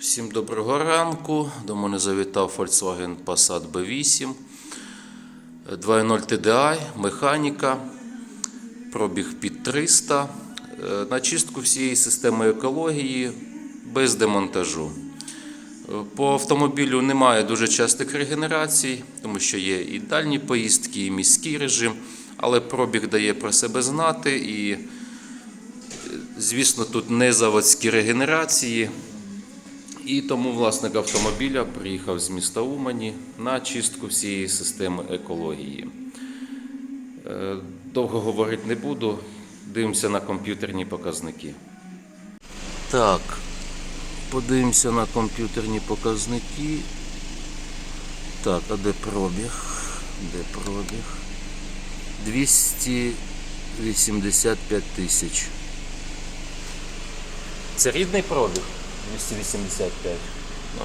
Всім доброго ранку. До мене завітав Volkswagen Passat B8, 2.0 TDI, механіка, пробіг під 300. Е, На чистку всієї системи екології без демонтажу. Е, По автомобілю немає дуже частих регенерацій, тому що є і дальні поїздки, і міський режим, але пробіг дає про себе знати і, звісно, тут не заводські регенерації. І тому власник автомобіля приїхав з міста Умані на чистку всієї системи екології. Е, Довго говорити не буду, дивимося на комп'ютерні показники. Так, подивимося на комп'ютерні показники. Так, а де пробіг? Де пробіг? 285 тисяч. Це рідний пробіг? 285. Ну.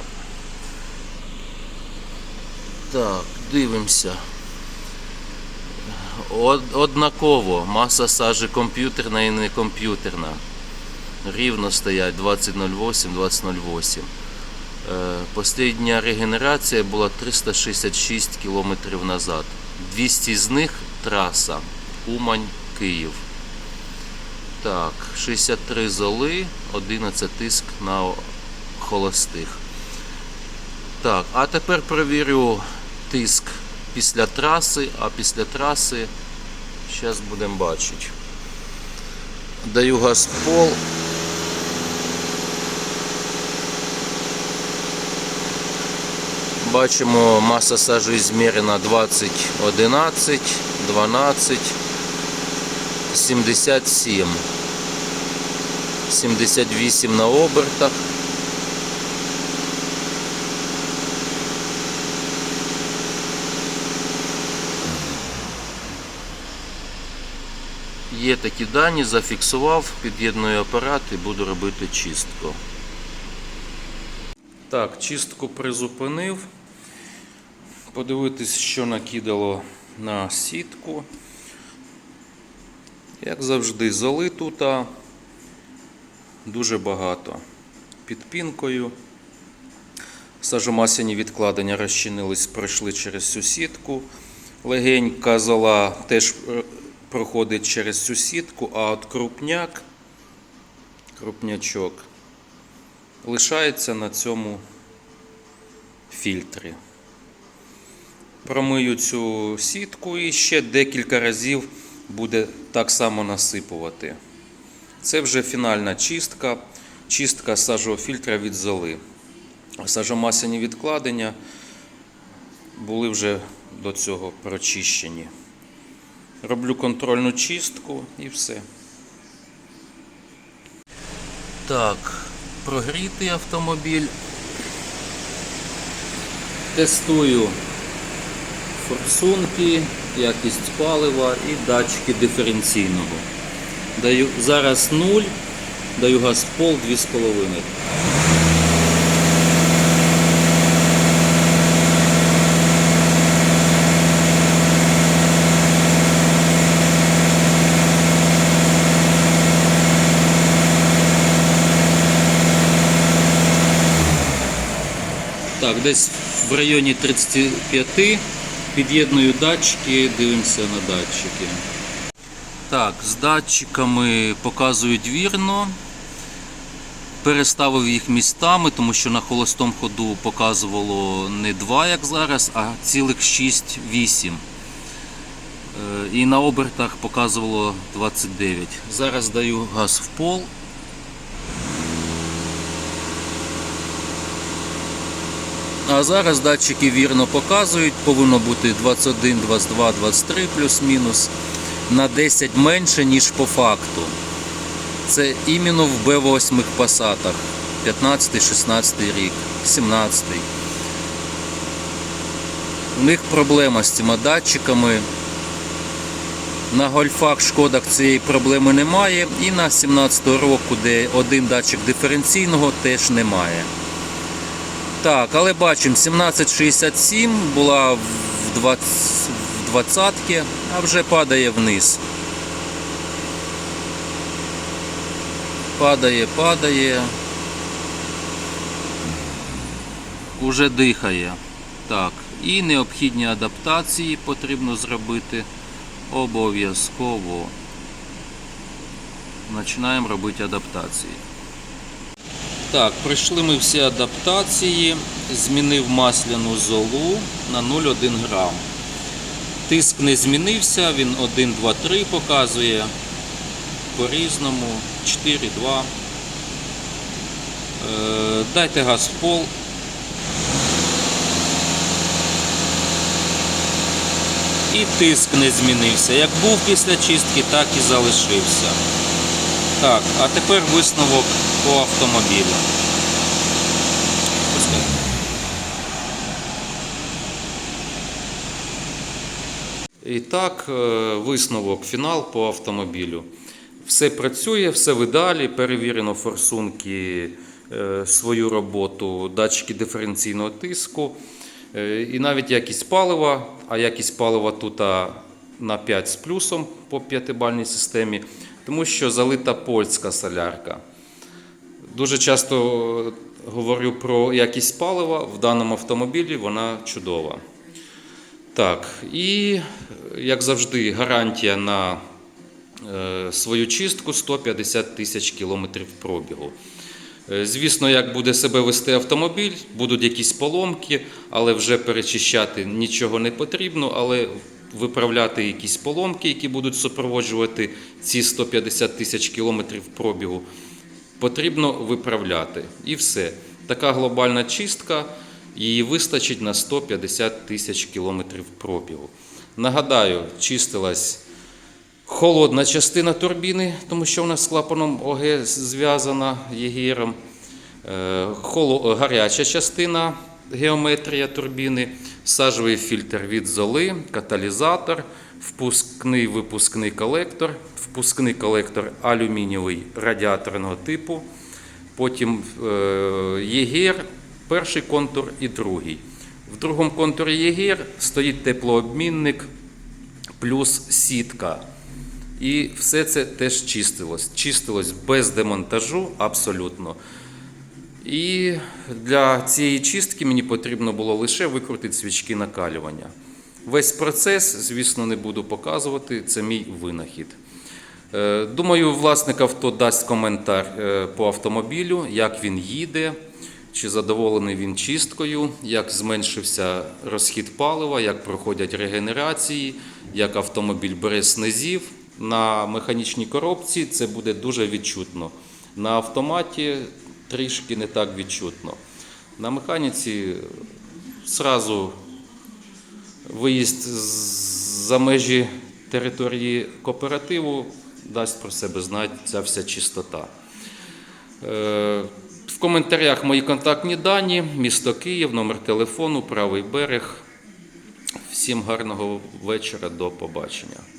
Так, дивимося. Однаково. Маса сажі комп'ютерна і не комп'ютерна. Рівно стоять 2008, 2008. Е, Послідня регенерація була 366 кілометрів назад. 200 з них траса Умань, Київ. Так, 63 золи, 11 тиск на холостих. Так, а тепер перевірю тиск після траси, а після траси зараз будемо бачити. Даю газ пол. Бачимо, маса сажі змірена 20, 11, 12, 77. 78 на обертах. Є такі дані, зафіксував, під'єдную апарат і буду робити чистку. Так, чистку призупинив. Подивитись, що накидало на сітку. Як завжди, золи тут дуже багато. Під пінкою. Сажомасяні відкладення розчинились, пройшли через цю сітку. Легенька зола теж е, проходить через цю сітку, а от крупняк, крупнячок, лишається на цьому фільтрі. Промию цю сітку і ще декілька разів буде так само насипувати. Це вже фінальна чистка, чистка сажового фільтра від золи. Сажомасяні відкладення були вже до цього прочищені. Роблю контрольну чистку і все. Так, прогрітий автомобіль. Тестую форсунки, якість палива і датчики диференційного. Даю зараз 0, даю газ в пол 2,5. Так, десь в районі 35 під'єдную датчики, дивимося на датчики. Так, з датчиками показують вірно. Переставив їх містами, тому що на холостому ходу показувало не 2, як зараз, а цілих 6-8. І на обертах показувало 29. Зараз даю газ в пол. А зараз датчики вірно показують, повинно бути 21, 22, 23 плюс-мінус на 10 менше, ніж по факту. Це іменно в Б8 пасатах. 15-16 рік, 17. У них проблема з цими датчиками. На гольфах шкодах цієї проблеми немає. І на 17 року, де один датчик диференційного, теж немає. Так, але бачимо, 1767 була в 20, в 20 а вже падає вниз. Падає, падає. уже дихає. Так, і необхідні адаптації потрібно зробити обов'язково. Починаємо робити адаптації. Так, пройшли ми всі адаптації. Змінив масляну золу на 0,1 грам. Тиск не змінився, він 1, 2, 3 показує. По-різному. 4, 2. Е, Дайте газ в пол. І тиск не змінився. Як був після чистки, так і залишився. Так, а тепер висновок по автомобілю. І так, е, висновок, фінал по автомобілю. Все працює, все в ідеалі, перевірено форсунки, е, свою роботу, датчики диференційного тиску. Е, І навіть якість палива, а якість палива тут на 5 з плюсом по п'ятибальній системі, тому що залита польська солярка. Дуже часто говорю про якість палива в даному автомобілі, вона чудова. Так, і як завжди, гарантія на е, свою чистку 150 тисяч кілометрів пробігу. Е, Звісно, як буде себе вести автомобіль, будуть якісь поломки, але вже перечищати нічого не потрібно, але виправляти якісь поломки, які будуть супроводжувати ці 150 тисяч кілометрів пробігу, потрібно виправляти. І все. Така глобальна чистка, її вистачить на 150 тисяч кілометрів пробігу. Нагадаю, чистилась холодна частина турбіни, тому що вона з клапаном ОГ зв'язана єгіром. Е, Гаряча частина геометрія турбіни, сажовий фільтр від золи, каталізатор, впускний випускний колектор, впускний колектор алюмінієвий радіаторного типу. Потім е, єгір, перший контур і другий. В другому контурі єгір стоїть теплообмінник плюс сітка. І все це теж чистилось. Чистилось без демонтажу абсолютно. І для цієї чистки мені потрібно було лише викрутити свічки накалювання. Весь процес, звісно, не буду показувати, це мій винахід. Е, Думаю, власник авто дасть коментар е, по автомобілю, як він їде, чи задоволений він чисткою, як зменшився розхід палива, як проходять регенерації, як автомобіль бере снизів. На механічній коробці це буде дуже відчутно. На автоматі трішки не так відчутно. На механіці зразу виїзд за межі території кооперативу дасть про себе знати ця вся чистота. Е, В коментарях мої контактні дані, місто Київ, номер телефону, правий берег. Всім гарного вечора, до побачення.